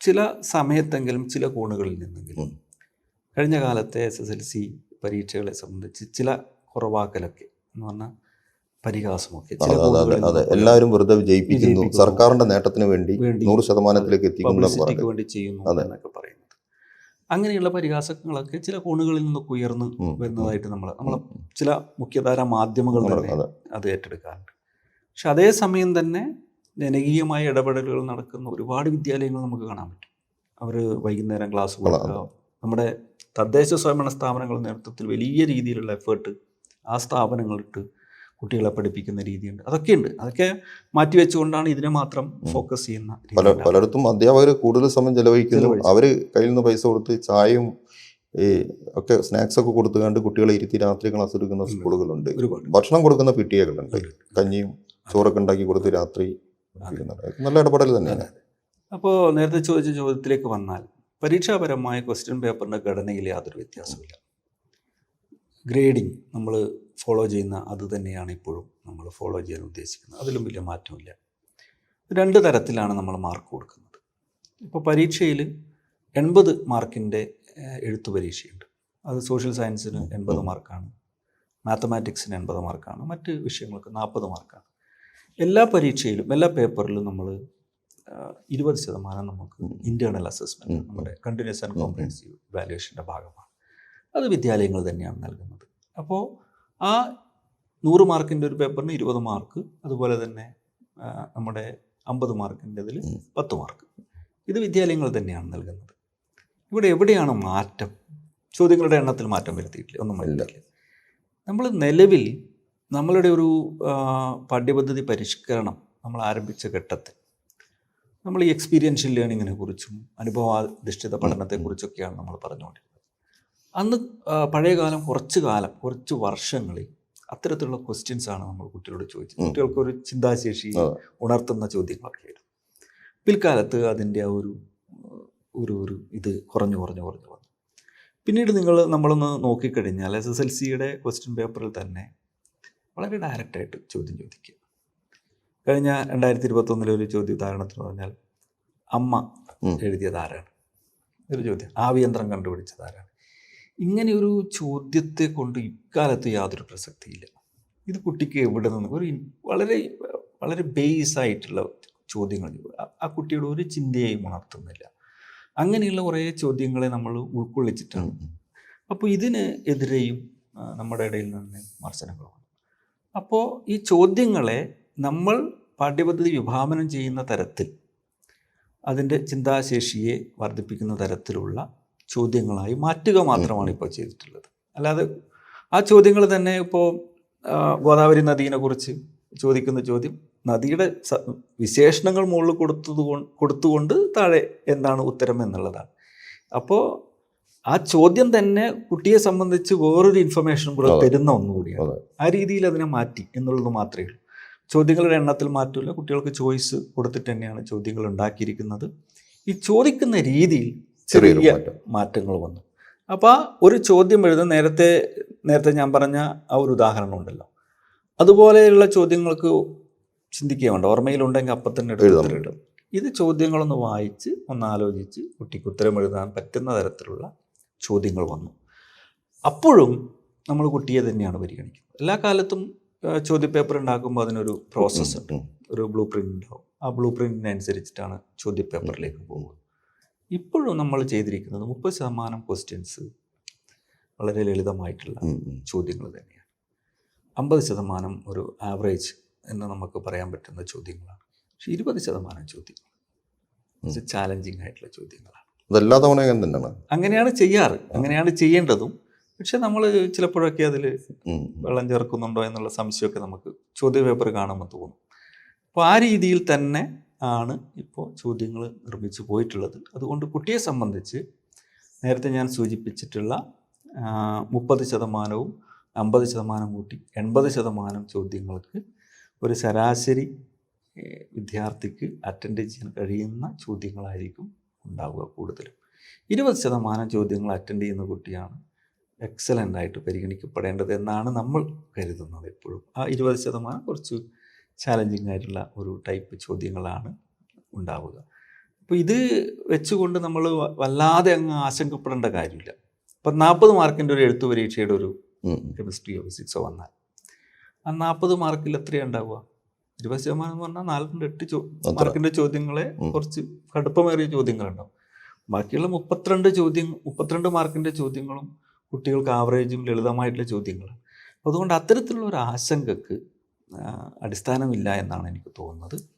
ചില സമയത്തെങ്കിലും ചില കോണുകളിൽ നിന്നെങ്കിലും. കഴിഞ്ഞ കാലത്തെ എസ് എസ് എൽ സി പരീക്ഷകളെ സംബന്ധിച്ച് ചില കുറവാക്കലൊക്കെ എന്ന് പറഞ്ഞാൽ പരിഹാസമൊക്കെ അതെ അതെ അതെ അതെ. എല്ലാവരും വെറുതെ വിജയിപ്പിക്കുന്നു. സർക്കാരിന്റെ നേട്ടത്തിന് വേണ്ടി നൂറ് ശതമാനത്തിലേക്ക് എത്തിക്കുന്നു എന്ന് പബ്ലിസിറ്റിക്ക് പറഞ്ഞു വേണ്ടി ചെയ്യുന്നു എന്നൊക്കെ പറയുന്നത്. അങ്ങനെയുള്ള പരിഹാസങ്ങളൊക്കെ ചില കോണുകളിൽ നിന്നൊക്കെ ഉയർന്നു വരുന്നതായിട്ട് നമ്മൾ നമ്മളെ ചില മുഖ്യധാര മാധ്യമങ്ങൾ അത്. ഏറ്റെടുക്കാറുണ്ട്. പക്ഷെ അതേസമയം തന്നെ ജനകീയമായ ഇടപെടലുകൾ നടക്കുന്ന ഒരുപാട് വിദ്യാലയങ്ങൾ നമുക്ക് കാണാൻ പറ്റും. അവർ വൈകുന്നേരം ക്ലാസ് കൊടുക്കുക. നമ്മുടെ തദ്ദേശ സ്വയംഭരണ സ്ഥാപനങ്ങളുടെ നേതൃത്വത്തിൽ വലിയ രീതിയിലുള്ള എഫേർട്ട് ആ സ്ഥാപനങ്ങളിട്ട് കുട്ടികളെ പഠിപ്പിക്കുന്ന രീതിയുണ്ട്. അതൊക്കെയുണ്ട്. അതൊക്കെ മാറ്റിവെച്ചുകൊണ്ടാണ് ഇതിനെ മാത്രം ഫോക്കസ് ചെയ്യുന്ന പല പലയിടത്തും അധ്യാപകർ കൂടുതൽ സമയം ചെലവഴിക്കുന്നു. അവർ കയ്യിൽ നിന്ന് പൈസ കൊടുത്ത് ചായയും ഈ ഒക്കെ സ്നാക്സ് ഒക്കെ കൊടുത്തുകൊണ്ട് കുട്ടികളെ ഇരുത്തി രാത്രി ക്ലാസ് എടുക്കുന്ന സ്കൂളുകളുണ്ട്. ഭക്ഷണം കൊടുക്കുന്ന പി ടി എകളുണ്ട് കഞ്ഞിയും ചോറൊക്കെ ഉണ്ടാക്കി കൊടുത്ത് രാത്രി. നല്ല ഇടപെടൽ തന്നെയാണ്. അപ്പോൾ നേരത്തെ ചോദിച്ച ചോദ്യത്തിലേക്ക് വന്നാൽ പരീക്ഷാപരമായ ക്വസ്റ്റ്യൻ പേപ്പറിന്റെ ഘടനയിൽ യാതൊരു വ്യത്യാസമില്ല ഗ്രേഡിംഗ് നമ്മൾ ഫോളോ ചെയ്യുന്ന അത് തന്നെയാണ് ഇപ്പോഴും നമ്മൾ ഫോളോ ചെയ്യാൻ ഉദ്ദേശിക്കുന്നത്. അതിലും വലിയ മാറ്റമില്ല. രണ്ട് തരത്തിലാണ് നമ്മൾ മാർക്ക് കൊടുക്കുന്നത്. ഇപ്പോൾ പരീക്ഷയിൽ എൺപത് മാർക്കിന്റെ എഴുത്തു പരീക്ഷയുണ്ട്. അത് സോഷ്യൽ സയൻസിന് എൺപത് മാർക്കാണ് മാത്തമാറ്റിക്സിന് എൺപത് മാർക്കാണ് മറ്റ് വിഷയങ്ങൾക്ക് നാൽപ്പത് മാർക്കാണ്. എല്ലാ പരീക്ഷയിലും എല്ലാ പേപ്പറിലും നമ്മൾ ഇരുപത് ശതമാനം നമുക്ക്. ഇന്റേർണൽ അസസ്മെന്റ് നമ്മുടെ കണ്ടിന്യൂസ് ആൻഡ്. കോംപ്രഹെൻസീവ് വാല്യുവേഷന്റെ ഭാഗമാണ്. അത് വിദ്യാലയങ്ങൾ തന്നെയാണ് നൽകുന്നത്. അപ്പോൾ ആ നൂറ് മാർക്കിന്റെ ഒരു പേപ്പറിന് ഇരുപത് മാർക്ക് അതുപോലെ തന്നെ നമ്മുടെ അമ്പത് മാർക്കിന്റെ ഇതിൽ ഉം. പത്ത് മാർക്ക്. ഇത് വിദ്യാലയങ്ങൾ തന്നെയാണ് നൽകുന്നത്. ഇവിടെ എവിടെയാണ് മാറ്റം? ചോദ്യങ്ങളുടെ എണ്ണത്തിൽ മാറ്റം വരുത്തിയിട്ടില്ല? ഒന്നും വരുത്തിയില്ല നമ്മൾ നിലവിൽ നമ്മളുടെ ഒരു പാഠ്യപദ്ധതി പരിഷ്കരണം നമ്മൾ ആരംഭിച്ച ഘട്ടത്തിൽ നമ്മൾ ഈ എക്സ്പീരിയൻഷ്യൽ ലേണിങ്ങിനെ കുറിച്ചും അനുഭവാധിഷ്ഠിത പഠനത്തെക്കുറിച്ചൊക്കെയാണ് നമ്മൾ പറഞ്ഞുകൊണ്ടിരുന്നത്. അന്ന് പഴയ പഴയകാലം കുറച്ച് കാലം കുറച്ച് വർഷങ്ങളിൽ അത്തരത്തിലുള്ള ക്വസ്റ്റ്യൻസ് ആണ് നമ്മൾ കുട്ടികളോട് ചോദിച്ചത്. കുട്ടികൾക്ക് ഒരു ചിന്താശേഷി ഉണർത്തുന്ന ചോദ്യങ്ങളൊക്കെ ആയിരുന്നു. പിൽക്കാലത്ത് അതിന്റെ ആ ഒരു ഒരു ഒരു ഇത് കുറഞ്ഞു കുറഞ്ഞു കുറഞ്ഞു വന്നു. പിന്നീട് നിങ്ങൾ നമ്മളൊന്ന് നോക്കിക്കഴിഞ്ഞാൽ എസ് എസ് എൽ സിയുടെ ക്വസ്റ്റ്യൻ പേപ്പറിൽ തന്നെ വളരെ ഡയറക്റ്റായിട്ട് ചോദ്യം ചോദിക്കുക. കഴിഞ്ഞ രണ്ടായിരത്തി ഇരുപത്തൊന്നിലെ ഒരു ചോദ്യ ഉദാഹരണത്തിന് പറഞ്ഞാൽ അമ്മ. എഴുതിയത് ആരാണ്? ഒരു ചോദ്യം. ആവിയന്ത്രം കണ്ടുപിടിച്ചത് ആരാണ്? ഇങ്ങനെ ഒരു ചോദ്യത്തെ കൊണ്ട് ഇക്കാലത്ത് യാതൊരു പ്രസക്തിയില്ല. ഇത് കുട്ടിക്ക് എവിടെ നിന്ന് ഒരു വളരെ വളരെ ബേസ് ആയിട്ടുള്ള ചോദ്യങ്ങൾ. ആ- കുട്ടിയുടെ ഒരു ചിന്തയെയും ഉണർത്തുന്നില്ല. അങ്ങനെയുള്ള കുറേ ചോദ്യങ്ങളെ നമ്മൾ ഉൾക്കൊള്ളിച്ചിട്ടാണ്. അപ്പോൾ ഇതിന് എതിരെയും നമ്മുടെ ഇടയിൽ നിന്ന് വിമർശനങ്ങൾ വന്നു അപ്പോൾ ഈ ചോദ്യങ്ങളെ നമ്മൾ പാഠ്യപദ്ധതി വിഭാവനം ചെയ്യുന്ന തരത്തിൽ അതിന്റെ ചിന്താശേഷിയെ വർദ്ധിപ്പിക്കുന്ന തരത്തിലുള്ള ചോദ്യങ്ങളായി മാറ്റുക മാത്രമാണ് ഇപ്പോൾ ചെയ്തിട്ടുള്ളത്. അല്ലാതെ ആ ചോദ്യങ്ങൾ തന്നെ ഇപ്പോൾ ഗോദാവരി നദീനെ കുറിച്ച് ചോദിക്കുന്ന ചോദ്യം നദിയുടെ വിശേഷണങ്ങൾ മുകളിൽ കൊടുത്തത് കൊടുത്തുകൊണ്ട് താഴെ എന്താണ് ഉത്തരം എന്നുള്ളതാണ്. അപ്പോൾ ആ ചോദ്യം തന്നെ കുട്ടിയെ സംബന്ധിച്ച് വേറൊരു ഇൻഫർമേഷൻ കൂടെ. തരുന്ന ഒന്നുകൂടിയാണ്. ആ രീതിയിൽ അതിനെ മാറ്റി എന്നുള്ളത് മാത്രമേ ഉള്ളൂ. ചോദ്യങ്ങളുടെ എണ്ണത്തിൽ മാറ്റമില്ല. കുട്ടികൾക്ക് ചോയ്സ് കൊടുത്തിട്ട് തന്നെയാണ് ചോദ്യങ്ങൾ ഉണ്ടാക്കിയിരിക്കുന്നത്. ഈ ചോദിക്കുന്ന രീതിയിൽ ചെറിയ മാറ്റങ്ങൾ വന്നു. അപ്പോൾ ആ ഒരു ചോദ്യം എഴുതുന്ന നേരത്തെ നേരത്തെ ഞാൻ പറഞ്ഞ ആ ഒരു ഉദാഹരണം ഉണ്ടല്ലോ. അതുപോലെയുള്ള ചോദ്യങ്ങൾക്ക് ചിന്തിക്കുക വേണ്ട ഓർമ്മയിലുണ്ടെങ്കിൽ അപ്പം തന്നെ എടുത്ത് എഴുതാൻ ഉത്തരം ഇടും. ഇത് ചോദ്യങ്ങളൊന്ന് വായിച്ച് ഒന്ന് ആലോചിച്ച് കുട്ടിക്ക് ഉത്തരം എഴുതാൻ പറ്റുന്ന തരത്തിലുള്ള ചോദ്യങ്ങൾ വന്നു. അപ്പോഴും നമ്മൾ കുട്ടിയെ തന്നെയാണ് പരിഗണിക്കുന്നത്. എല്ലാ കാലത്തും ചോദ്യപേപ്പർ ഉണ്ടാക്കുമ്പോൾ അതിനൊരു പ്രോസസ്സ് ഉണ്ട് ഒരു ബ്ലൂ പ്രിന്റ് ഉണ്ടാവും. ആ ബ്ലൂ പ്രിന്റിനനുസരിച്ചിട്ടാണ് ചോദ്യപേപ്പറിലേക്ക് പോകുന്നത്. ഇപ്പോഴും നമ്മൾ ചെയ്തിരിക്കുന്നത് മുപ്പത് ശതമാനം ക്വസ്റ്റ്യൻസ് വളരെ ലളിതമായിട്ടുള്ള. ചോദ്യങ്ങൾ തന്നെയാണ്. അമ്പത് ശതമാനം ഒരു ആവറേജ് എന്ന് നമുക്ക് പറയാൻ പറ്റുന്ന ചോദ്യങ്ങളാണ്. പക്ഷെ ഇരുപത് ശതമാനം ചോദ്യങ്ങൾ. ചാലഞ്ചിങ് ആയിട്ടുള്ള ചോദ്യങ്ങളാണ്. അതെല്ലാ തവണയും തന്നെയാണ്. അങ്ങനെയാണ് ചെയ്യാറ്. അങ്ങനെയാണ് ചെയ്യേണ്ടതും. പക്ഷെ നമ്മൾ ചിലപ്പോഴൊക്കെ അതിൽ വെള്ളം ചേർക്കുന്നുണ്ടോ എന്നുള്ള സംശയമൊക്കെ നമുക്ക് ചോദ്യപേപ്പർ കാണുമ്പോൾ തോന്നും. അപ്പോൾ ആ രീതിയിൽ തന്നെ ആണ് ഇപ്പോൾ ചോദ്യങ്ങൾ നിർമ്മിച്ചു പോയിട്ടുള്ളത്. അതുകൊണ്ട് കുട്ടിയെ സംബന്ധിച്ച് നേരത്തെ ഞാൻ സൂചിപ്പിച്ചിട്ടുള്ള മുപ്പത് ശതമാനവും അമ്പത് ശതമാനം കൂട്ടി എൺപത് ശതമാനം ചോദ്യങ്ങൾക്ക് ഒരു ശരാശരി വിദ്യാർത്ഥിക്ക് അറ്റൻഡ് ചെയ്യാൻ കഴിയുന്ന ചോദ്യങ്ങളായിരിക്കും ഉണ്ടാവുക കൂടുതലും. ഇരുപത് ശതമാനം ചോദ്യങ്ങൾ അറ്റൻഡ് ചെയ്യുന്ന കുട്ടിയാണ് എക്സലന്റ് ആയിട്ട് പരിഗണിക്കപ്പെടേണ്ടത് എന്നാണ് നമ്മൾ കരുതുന്നത് എപ്പോഴും. ആ ഇരുപത് ശതമാനം കുറച്ച് ചാലഞ്ചിങ് ആയിട്ടുള്ള ഒരു ടൈപ്പ് ചോദ്യങ്ങളാണ് ഉണ്ടാവുക. അപ്പോൾ ഇത് വെച്ചുകൊണ്ട് നമ്മൾ വല്ലാതെ അങ്ങ് ആശങ്കപ്പെടേണ്ട കാര്യമില്ല. ഇപ്പം നാൽപ്പത് മാർക്കിന്റെ ഒരു എഴുത്തു പരീക്ഷയുടെ ഒരു. കെമിസ്ട്രിയോ ഫിസിക്സോ വന്നാൽ ആ നാൽപ്പത് മാർക്കിൽ എത്രയാണ് ഉണ്ടാവുക? ഇരുപത് ശതമാനം എന്ന് പറഞ്ഞാൽ നാലിന്റെ എട്ട് ചോ മാർക്കിന്റെ ചോദ്യങ്ങളെ കുറച്ച് കടുപ്പമേറിയ ചോദ്യങ്ങളുണ്ടാവും. ബാക്കിയുള്ള മുപ്പത്തിരണ്ട് ചോദ്യം മുപ്പത്തിരണ്ട് മാർക്കിന്റെ ചോദ്യങ്ങളും കുട്ടികൾക്ക് ആവറേജും ലളിതമായിട്ടുള്ള ചോദ്യങ്ങളാണ്. അതുകൊണ്ട് അത്തരത്തിലുള്ള ഒരു ആശങ്കക്ക് അടിസ്ഥാനമില്ല എന്നാണ് എനിക്ക് തോന്നുന്നത്.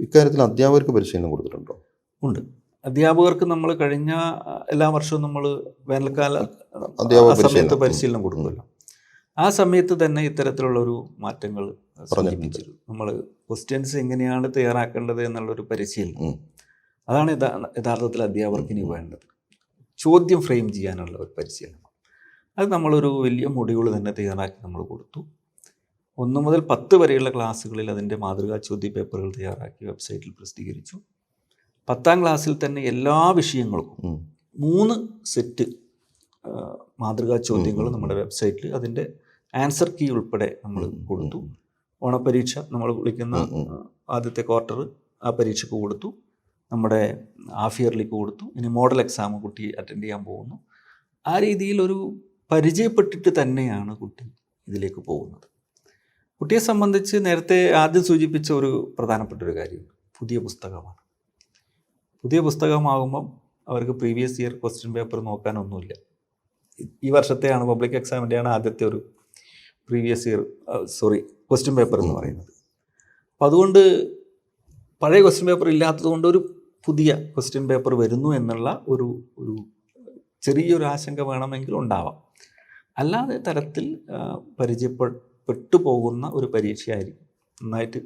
ഇക്കാര്യത്തിൽ അധ്യാപകർക്ക് പരിശീലനം കൊടുത്തിട്ടുണ്ടോ? ഉണ്ട്. അധ്യാപകർക്ക് നമ്മൾ കഴിഞ്ഞ എല്ലാ വർഷവും നമ്മൾ വേനൽക്കാല സമയത്ത് പരിശീലനം. കൊടുക്കുമല്ലോ ആ സമയത്ത് തന്നെ ഇത്തരത്തിലുള്ള ഒരു മാറ്റങ്ങൾ സംഘടിപ്പിച്ചിരുന്നു നമ്മൾ ക്വസ്റ്റ്യൻസ് എങ്ങനെയാണ് തയ്യാറാക്കേണ്ടത് എന്നുള്ളൊരു പരിശീലനം. അതാണ് യഥാ- യഥാർത്ഥത്തിൽ അധ്യാപകർക്ക് ഇനി വേണ്ടത്. ചോദ്യം ഫ്രെയിം ചെയ്യാനുള്ള ഒരു പരിശീലനം. അത് നമ്മളൊരു വലിയ മൊഡ്യൂൾ തന്നെ തയ്യാറാക്കി നമ്മൾ കൊടുത്തു. ഒന്ന് മുതൽ പത്ത് വരെയുള്ള ക്ലാസ്സുകളിൽ അതിന്റെ മാതൃകാ ചോദ്യ പേപ്പറുകൾ തയ്യാറാക്കി വെബ്സൈറ്റിൽ പ്രസിദ്ധീകരിച്ചു. പത്താം ക്ലാസ്സിൽ തന്നെ എല്ലാ വിഷയങ്ങൾക്കും മൂന്ന് സെറ്റ് മാതൃകാ ചോദ്യങ്ങൾ നമ്മുടെ വെബ്സൈറ്റിൽ അതിന്റെ ആൻസർ കീ ഉൾപ്പെടെ നമ്മൾ കൊടുത്തു. ഓണപരീക്ഷ നമ്മൾ വിളിക്കുന്ന ആദ്യത്തെ ക്വാർട്ടർ ആ പരീക്ഷയ്ക്ക് കൊടുത്തു. നമ്മുടെ ഹാഫ് ഇയർലിക്ക് കൊടുത്തു. ഇനി മോഡൽ എക്സാം കുട്ടി അറ്റൻഡ് ചെയ്യാൻ പോകുന്നു. ആ രീതിയിൽ ഒരു പരിചയപ്പെട്ടിട്ട് തന്നെയാണ് കുട്ടി ഇതിലേക്ക് പോകുന്നത്. കുട്ടിയെ സംബന്ധിച്ച് നേരത്തെ ആദ്യം സൂചിപ്പിച്ച ഒരു പ്രധാനപ്പെട്ട ഒരു കാര്യം പുതിയ പുസ്തകമാണ്. പുതിയ പുസ്തകമാകുമ്പം അവർക്ക് പ്രീവിയസ് ഇയർ ക്വസ്റ്റ്യൻ പേപ്പർ നോക്കാനൊന്നുമില്ല. ഈ- വർഷത്തെയാണ് പബ്ലിക് എക്സാമിന്റെയാണ് ആദ്യത്തെ ഒരു previous year sorry question paper എന്ന് പറയുന്നത്. അപ്പോൾ അതുകൊണ്ട് പഴയ ക്വസ്റ്റ്യൻ പേപ്പർ ഇല്ലാത്തതുകൊണ്ട് ഒരു പുതിയ ക്വസ്റ്റ്യൻ പേപ്പർ വരുന്നു എന്നുള്ള ഒരു ഒരു ചെറിയൊരു ആശങ്ക വേണമെങ്കിൽ ഉണ്ടാവാം. അല്ലാതെ തരത്തിൽ പരിചയപ്പെട്ടു പോകുന്ന ഒരു പരീക്ഷയായിരിക്കും. നന്നായിട്ട്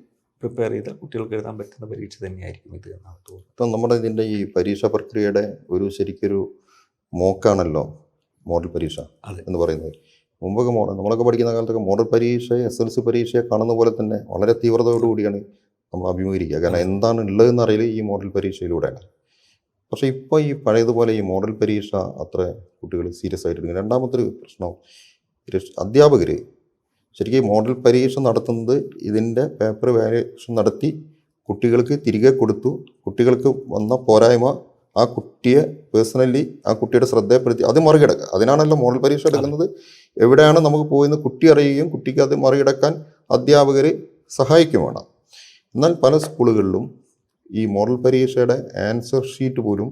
പ്രിപ്പയർ ചെയ്ത കുട്ടികൾക്ക് എഴുതാൻ പറ്റുന്ന പരീക്ഷ തന്നെയായിരിക്കും ഇത് എന്നാണ് തോന്നുന്നത്. ഇപ്പം നമ്മുടെ ഇതിന്റെ ഈ പരീക്ഷാ പ്രക്രിയയുടെ ഒരു ശരിക്കൊരു മോക്കാണല്ലോ മോഡൽ പരീക്ഷ. എന്ന് പറയുന്നത്. മുമ്പൊക്കെ മോഡൽ നമ്മളൊക്കെ പഠിക്കുന്ന കാലത്തൊക്കെ മോഡൽ പരീക്ഷ എസ് എൽ സി പരീക്ഷയെ കാണുന്ന പോലെ തന്നെ വളരെ തീവ്രതയോടുകൂടിയാണ് നമ്മൾ അഭിമുഖീകരിക്കുക. കാരണം എന്താണ് ഉള്ളതെന്ന് അറിയില്ല ഈ മോഡൽ പരീക്ഷയിലൂടെയാണ്. പക്ഷേ ഇപ്പോൾ ഈ പഴയതുപോലെ ഈ മോഡൽ പരീക്ഷ അത്ര കുട്ടികൾ സീരിയസ് ആയിട്ട് എടുക്കുന്നത് രണ്ടാമത്തെ ഒരു പ്രശ്നം അധ്യാപകർ ശരിക്കും മോഡൽ പരീക്ഷ നടത്തുന്നത് ഇതിന്റെ പേപ്പർ വാല്യുവേഷൻ നടത്തി കുട്ടികൾക്ക് തിരികെ കൊടുത്തു. കുട്ടികൾക്ക് വന്ന പോരായ്മ ആ കുട്ടിയെ പേഴ്സണലി ആ കുട്ടിയുടെ ശ്രദ്ധയെപ്പെടുത്തി അത് മറികടക്കുക. അതിനാണല്ലോ മോഡൽ പരീക്ഷ എടുക്കുന്നത്. എവിടെയാണ് നമുക്ക് പോയെന്ന് കുട്ടി അറിയുകയും കുട്ടിക്ക് അത് മറികടക്കാൻ അധ്യാപകർ സഹായിക്കും വേണം എന്നാൽ പല സ്കൂളുകളിലും ഈ മോഡൽ പരീക്ഷയുടെ ആൻസർ ഷീറ്റ് പോലും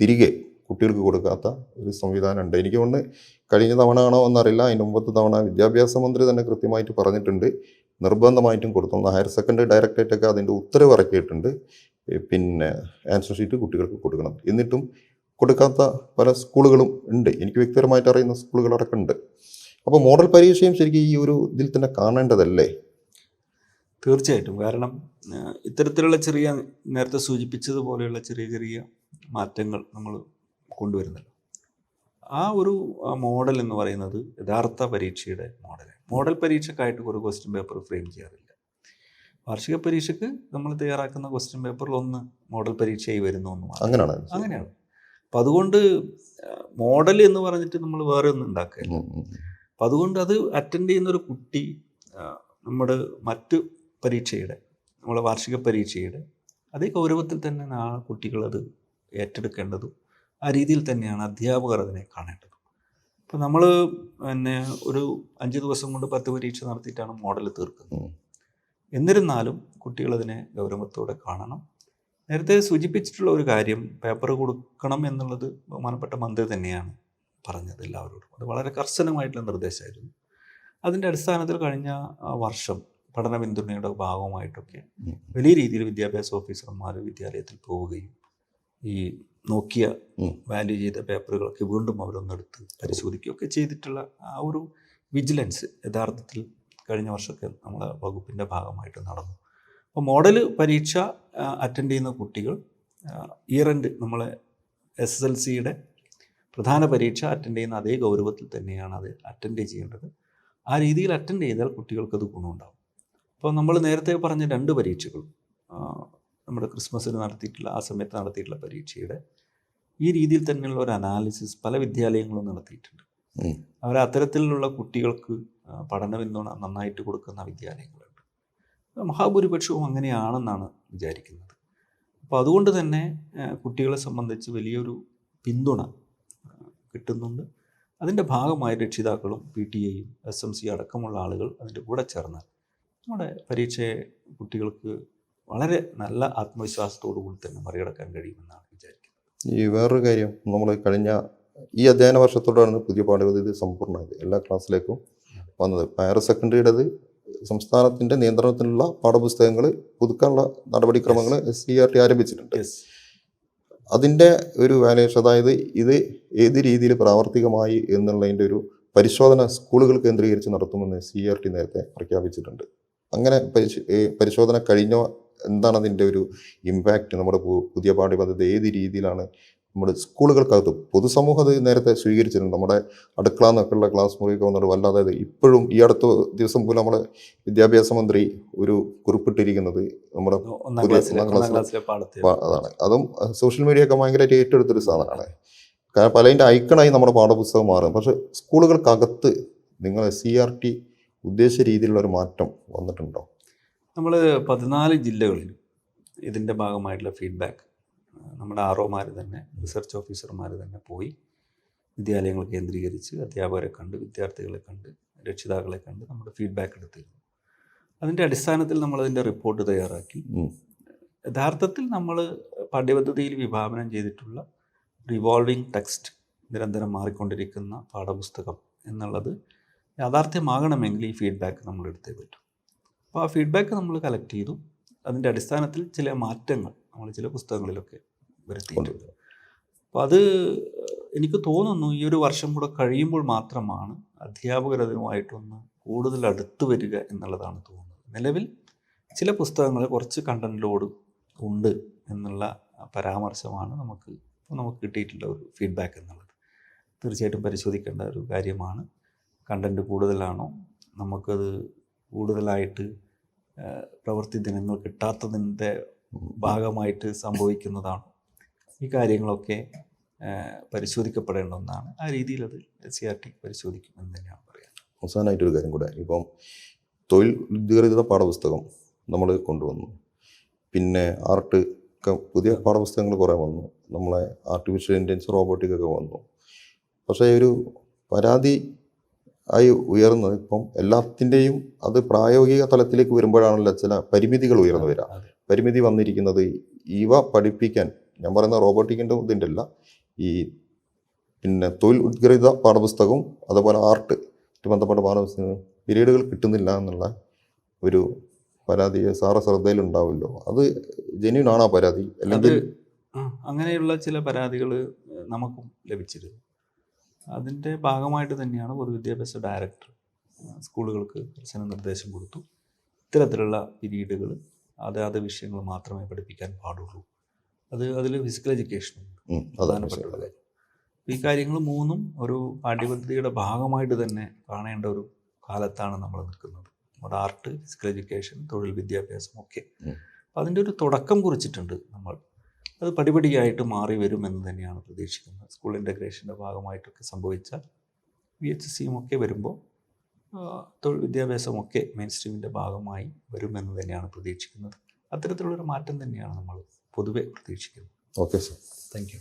തിരികെ കുട്ടികൾക്ക് കൊടുക്കാത്ത ഒരു സംവിധാനം ഉണ്ട് എനിക്ക് തോന്നുന്നു കഴിഞ്ഞ തവണ ആണോ എന്നറിയില്ല. അതിന്റെ മുമ്പത്തെ തവണ വിദ്യാഭ്യാസ മന്ത്രി തന്നെ കൃത്യമായിട്ട് പറഞ്ഞിട്ടുണ്ട്. നിർബന്ധമായിട്ടും കൊടുത്തോളണം ഹയർ സെക്കൻഡറി ഡയറക്ടറേറ്റൊക്കെ അതിന്റെ ഉത്തരവ് ഇറക്കിയിട്ടുണ്ട്. പിന്നെ ആൻസർ ഷീറ്റ് കുട്ടികൾക്ക് കൊടുക്കണം. എന്നിട്ടും കൊടുക്കാത്ത പല സ്കൂളുകളും ഉണ്ട്. എനിക്ക് വ്യക്തിപരമായിട്ട് അറിയുന്ന സ്കൂളുകളടക്കം ഉണ്ട്. അപ്പോൾ മോഡൽ പരീക്ഷയും ശരിക്കും ഈ ഒരു ഇതിൽ തന്നെ കാണേണ്ടതല്ലേ? തീർച്ചയായിട്ടും. കാരണം ഇത്തരത്തിലുള്ള ചെറിയ നേരത്തെ സൂചിപ്പിച്ചതുപോലെയുള്ള ചെറിയ ചെറിയ മാറ്റങ്ങൾ നമ്മൾ കൊണ്ടുവരുന്നല്ലോ. ആ ഒരു മോഡൽ എന്ന് പറയുന്നത് യഥാർത്ഥ പരീക്ഷയുടെ മോഡലാണ് മോഡൽ പരീക്ഷക്കായിട്ട് ഒരു ക്വസ്റ്റ്യൻ പേപ്പർ ഫ്രെയിം ചെയ്യാറില്ല. വാർഷിക പരീക്ഷയ്ക്ക് നമ്മൾ തയ്യാറാക്കുന്ന ക്വസ്റ്റ്യൻ പേപ്പറിൽ ഒന്ന് മോഡൽ പരീക്ഷയായി വരുന്നു എന്ന് മാത്രം. അങ്ങനെയാണ്. അങ്ങനെയാണ്. അപ്പം അതുകൊണ്ട് മോഡൽ എന്ന് പറഞ്ഞിട്ട് നമ്മൾ വേറെ ഒന്നും ഉണ്ടാക്കില്ല. അപ്പം അതുകൊണ്ട് അത് അറ്റൻഡ് ചെയ്യുന്ന ഒരു കുട്ടി നമ്മുടെ മറ്റ് പരീക്ഷയുടെ നമ്മളെ വാർഷിക പരീക്ഷയുടെ അതേ ഗൗരവത്തിൽ തന്നെ ആ കുട്ടികളത് ഏറ്റെടുക്കേണ്ടതും ആ രീതിയിൽ തന്നെയാണ് അധ്യാപകർ അതിനെ കാണേണ്ടത്. ഇപ്പം നമ്മൾ പിന്നെ ഒരു അഞ്ച് ദിവസം കൊണ്ട് പത്ത് പരീക്ഷ നടത്തിയിട്ടാണ് മോഡൽ തീർക്കുന്നത്. എന്നിരുന്നാലും കുട്ടികളതിനെ ഗൗരവത്തോടെ കാണണം. നേരത്തെ സൂചിപ്പിച്ചിട്ടുള്ള ഒരു കാര്യം പേപ്പർ കൊടുക്കണം എന്നുള്ളത് ബഹുമാനപ്പെട്ട മന്ത്രി തന്നെയാണ് പറഞ്ഞത് എല്ലാവരോടും. അത് വളരെ കർശനമായിട്ടുള്ള നിർദ്ദേശമായിരുന്നു. അതിന്റെ അടിസ്ഥാനത്തിൽ കഴിഞ്ഞ വർഷം പഠന പിന്തുണയുടെ ഭാഗമായിട്ടൊക്കെ വലിയ രീതിയിൽ വിദ്യാഭ്യാസ ഓഫീസർമാർ വിദ്യാലയത്തിൽ പോവുകയും ഈ നോക്കിയ. വാല്യൂ ചെയ്ത പേപ്പറുകളൊക്കെ വീണ്ടും അവരൊന്നെടുത്ത് പരിശോധിക്കുകയൊക്കെ ചെയ്തിട്ടുള്ള ആ ഒരു വിജിലൻസ് യഥാർത്ഥത്തിൽ കഴിഞ്ഞ വർഷമൊക്കെ നമ്മളെ വകുപ്പിന്റെ ഭാഗമായിട്ട് നടന്നു. അപ്പോൾ മോഡൽ പരീക്ഷ അറ്റൻഡ് ചെയ്യുന്ന കുട്ടികൾ ഇയർ എൻഡ് നമ്മളെ എസ് എസ് എൽ സിയുടെ പ്രധാന പരീക്ഷ അറ്റൻഡ് ചെയ്യുന്ന അതേ ഗൗരവത്തിൽ തന്നെയാണ് അത് അറ്റൻഡ് ചെയ്യേണ്ടത്. ആ രീതിയിൽ അറ്റൻഡ് ചെയ്താൽ കുട്ടികൾക്കത് ഗുണമുണ്ടാകും അപ്പോൾ നമ്മൾ നേരത്തെ പറഞ്ഞ രണ്ട് പരീക്ഷകൾ നമ്മുടെ ക്രിസ്മസിന് നടത്തിയിട്ടുള്ള ആ സമയത്ത് നടത്തിയിട്ടുള്ള പരീക്ഷയുടെ ഈ രീതിയിൽ തന്നെയുള്ള ഒരു അനാലിസിസ് പല വിദ്യാലയങ്ങളും നടത്തിയിട്ടുണ്ട്. അവർ അത്തരത്തിലുള്ള കുട്ടികൾക്ക് പഠന പിന്തുണ നന്നായിട്ട് കൊടുക്കുന്ന വിദ്യാലയങ്ങളുണ്ട്. മഹാഭൂരിപക്ഷവും അങ്ങനെയാണെന്നാണ് വിചാരിക്കുന്നത്. അപ്പോൾ അതുകൊണ്ട് തന്നെ കുട്ടികളെ സംബന്ധിച്ച് വലിയൊരു പിന്തുണ കിട്ടുന്നുണ്ട്. അതിന്റെ ഭാഗമായി രക്ഷിതാക്കളും പി ടി എയും എസ് എം സി അടക്കമുള്ള ആളുകൾ അതിന്റെ കൂടെ ചേർന്നാൽ നമ്മുടെ പരീക്ഷയെ കുട്ടികൾക്ക് വളരെ നല്ല ആത്മവിശ്വാസത്തോടു കൂടി തന്നെ മറികടക്കാൻ കഴിയുമെന്നാണ് വിചാരിക്കുന്നത്. ഈ വേറൊരു കാര്യം നമ്മൾ കഴിഞ്ഞ ഈ അധ്യയന വർഷത്തോടാണ് പുതിയ പാഠ്യപദ്ധതി സമ്പൂർണമായത്. എല്ലാ ക്ലാസ്സിലേക്കും വന്നത്. ഹയർ സെക്കൻഡറിയുടേത് സംസ്ഥാനത്തിന്റെ നിയന്ത്രണത്തിലുള്ള പാഠപുസ്തകങ്ങൾ പുതുക്കാനുള്ള നടപടിക്രമങ്ങൾ എസ് സി ആർ ടി ആരംഭിച്ചിട്ടുണ്ട്. അതിന്റെ അതിന്റെ ഒരു വാലേഷൻ അതായത് ഇത് ഏത് രീതിയിൽ പ്രാവർത്തികമായി എന്നുള്ളതിന്റെ ഒരു പരിശോധന സ്കൂളുകൾ കേന്ദ്രീകരിച്ച് നടത്തുമെന്ന് സി ആർ ടി നേരത്തെ പ്രഖ്യാപിച്ചിട്ടുണ്ട്. അങ്ങനെ പരിശ് പരിശോധന കഴിഞ്ഞോ എന്താണ് അതിന്റെ ഒരു ഇമ്പാക്റ്റ് നമ്മുടെ പുതിയ പാഠ്യപദ്ധതി ഏത് രീതിയിലാണ് നമ്മുടെ സ്കൂളുകൾക്കകത്ത് പൊതുസമൂഹം അത് നേരത്തെ സ്വീകരിച്ചിട്ടുണ്ട്. നമ്മുടെ അടുക്കള എന്നൊക്കെയുള്ള ക്ലാസ് മുറിയൊക്കെ വന്നിട്ട് വല്ലാതെ ഇപ്പോഴും ഈ അടുത്ത ദിവസം പോലും നമ്മുടെ വിദ്യാഭ്യാസ മന്ത്രി ഒരു കുറിപ്പിട്ടിരിക്കുന്നത് നമ്മുടെ അതാണ്. അതും സോഷ്യൽ മീഡിയ ഒക്കെ ഭയങ്കരമായിട്ട് ഏറ്റെടുത്തൊരു സാധനമാണ്. കാരണം പലതിന്റെ ഐക്കണായി നമ്മുടെ പാഠപുസ്തകം മാറും. പക്ഷെ സ്കൂളുകൾക്കകത്ത് നിങ്ങൾ സി ആർ ടി ഉദ്ദേശ രീതിയിലുള്ള ഒരു മാറ്റം വന്നിട്ടുണ്ടോ? നമ്മൾ പതിനാല് ജില്ലകളിൽ ഇതിന്റെ ഭാഗമായിട്ടുള്ള ഫീഡ്ബാക്ക് നമ്മുടെ ആർ ഒമാർ തന്നെ റിസർച്ച് ഓഫീസർമാർ തന്നെ പോയി വിദ്യാലയങ്ങൾ കേന്ദ്രീകരിച്ച് അധ്യാപകരെ കണ്ട് വിദ്യാർത്ഥികളെ കണ്ട് രക്ഷിതാക്കളെ കണ്ട് നമ്മുടെ ഫീഡ്ബാക്ക് എടുത്തിരുന്നു. അതിന്റെ അടിസ്ഥാനത്തിൽ നമ്മളതിന്റെ റിപ്പോർട്ട് തയ്യാറാക്കി. യഥാർത്ഥത്തിൽ നമ്മൾ പാഠ്യപദ്ധതിയിൽ വിഭാവനം ചെയ്തിട്ടുള്ള റിവോൾവിംഗ് ടെക്സ്റ്റ് നിരന്തരം മാറിക്കൊണ്ടിരിക്കുന്ന പാഠപുസ്തകം എന്നുള്ളത് യാഥാർത്ഥ്യമാകണമെങ്കിൽ ഈ ഫീഡ്ബാക്ക് നമ്മൾ എടുത്തേ പറ്റൂ. അപ്പോൾ ആ ഫീഡ്ബാക്ക് നമ്മൾ കളക്ട് ചെയ്തു. അതിന്റെ അടിസ്ഥാനത്തിൽ ചില മാറ്റങ്ങൾ നമ്മൾ ചില പുസ്തകങ്ങളിലൊക്കെ വരുത്തിയിട്ടുണ്ട്. അപ്പോൾ അത് എനിക്ക് തോന്നുന്നു ഈ ഒരു വർഷം കൂടെ കഴിയുമ്പോൾ മാത്രമാണ് അധ്യാപകർ അതിനുമായിട്ടൊന്ന് കൂടുതൽ അടുത്ത് വരിക എന്നുള്ളതാണ് തോന്നുന്നത്. നിലവിൽ ചില പുസ്തകങ്ങൾ കുറച്ച് കണ്ടന്റ് ലോഡ് ഉണ്ട് എന്നുള്ള പരാമർശമാണ് നമുക്ക് നമുക്ക് കിട്ടിയിട്ടുള്ള ഒരു ഫീഡ്ബാക്ക് എന്നുള്ളത്. തീർച്ചയായിട്ടും പരിശോധിക്കേണ്ട ഒരു കാര്യമാണ്. കണ്ടന്റ് കൂടുതലാണോ? നമുക്കത് കൂടുതലായിട്ട് പ്രവൃത്തി ദിനങ്ങൾ കിട്ടാത്തതിന്റെ ഭാഗമായിട്ട് സംഭവിക്കുന്നതാണ്. ഈ കാര്യങ്ങളൊക്കെ പരിശോധിക്കപ്പെടേണ്ട ഒന്നാണ്. ആ രീതിയിൽ അത് സി ആർ ടി പരിശോധിക്കുമെന്ന് തന്നെയാണ് പറയുന്നത് അവസാനമായിട്ടൊരു കാര്യം കൂടെ. ഇപ്പം തൊഴിൽ ഉദ്യോഗരിത പാഠപുസ്തകം നമ്മൾ കൊണ്ടുവന്നു. പിന്നെ ആർട്ട് ഒക്കെ പുതിയ പാഠപുസ്തകങ്ങൾ കുറേ വന്നു. നമ്മളെ ആർട്ടിഫിഷ്യൽ ഇന്റലിജൻസ് റോബോട്ടിക് ഒക്കെ വന്നു. പക്ഷേ ഒരു പരാതി ആയി ഉയർന്നത് ഇപ്പം എല്ലാത്തിന്റെയും അത് പ്രായോഗിക തലത്തിലേക്ക് വരുമ്പോഴാണല്ലോ ചില പരിമിതികൾ ഉയർന്നു വരിക. പരിമിതി വന്നിരിക്കുന്നത് ഇവ പഠിപ്പിക്കാൻ ഞാൻ പറയുന്ന റോബോട്ടിക്കിന്റെ ഇതിന്റെ അല്ല ഈ പിന്നെ തൊഴിൽ ഉദ്ഗ്രഹിത പാഠപുസ്തകവും അതുപോലെ ആർട്ട് ബന്ധപ്പെട്ട പാഠപുസ്തകം പീരീഡുകൾ കിട്ടുന്നില്ല എന്നുള്ള ഒരു പരാതി സാറ ശ്രദ്ധയിലുണ്ടാവുമല്ലോ. അത് ജെന്യൂൻ ആണ് ആ പരാതി? അല്ലെങ്കിൽ അങ്ങനെയുള്ള ചില പരാതികൾ നമുക്കും ലഭിച്ചിരുന്നു. അതിന്റെ ഭാഗമായിട്ട് തന്നെയാണ് പൊതുവിദ്യാഭ്യാസ ഡയറക്ടർ സ്കൂളുകൾക്ക് കർശന നിർദ്ദേശം കൊടുത്തു. ഇത്തരത്തിലുള്ള പിരീഡുകൾ അതാത് വിഷയങ്ങൾ മാത്രമേ പഠിപ്പിക്കാൻ പാടുള്ളൂ. അത് അതിൽ ഫിസിക്കൽ എഡ്യൂക്കേഷൻ പ്രധാനപ്പെട്ട കാര്യം. ഈ കാര്യങ്ങൾ മൂന്നും ഒരു പാഠ്യപദ്ധതിയുടെ ഭാഗമായിട്ട് തന്നെ കാണേണ്ട ഒരു കാലത്താണ് നമ്മൾ നിൽക്കുന്നത്. നമ്മുടെ ആർട്ട് ഫിസിക്കൽ എഡ്യൂക്കേഷൻ തൊഴിൽ വിദ്യാഭ്യാസം ഒക്കെ. അപ്പം അതിന്റെ ഒരു തുടക്കം കുറിച്ചിട്ടുണ്ട് നമ്മൾ. അത് പടിപടിയായിട്ട് മാറി വരുമെന്ന് തന്നെയാണ് പ്രതീക്ഷിക്കുന്നത്. സ്കൂൾ ഇന്റഗ്രേഷന്റെ ഭാഗമായിട്ടൊക്കെ സംഭവിച്ച വി എച്ച് സിയും ഒക്കെ വരുമ്പോൾ തൊഴിൽ വിദ്യാഭ്യാസമൊക്കെ മെയിൻ സ്ട്രീമിന്റെ ഭാഗമായി വരുമെന്ന് തന്നെയാണ് പ്രതീക്ഷിക്കുന്നത്. അത്തരത്തിലുള്ളൊരു മാറ്റം തന്നെയാണ് നമ്മൾ പൊതുവെ പ്രതീക്ഷിക്കുന്നത്. Okay sir thank you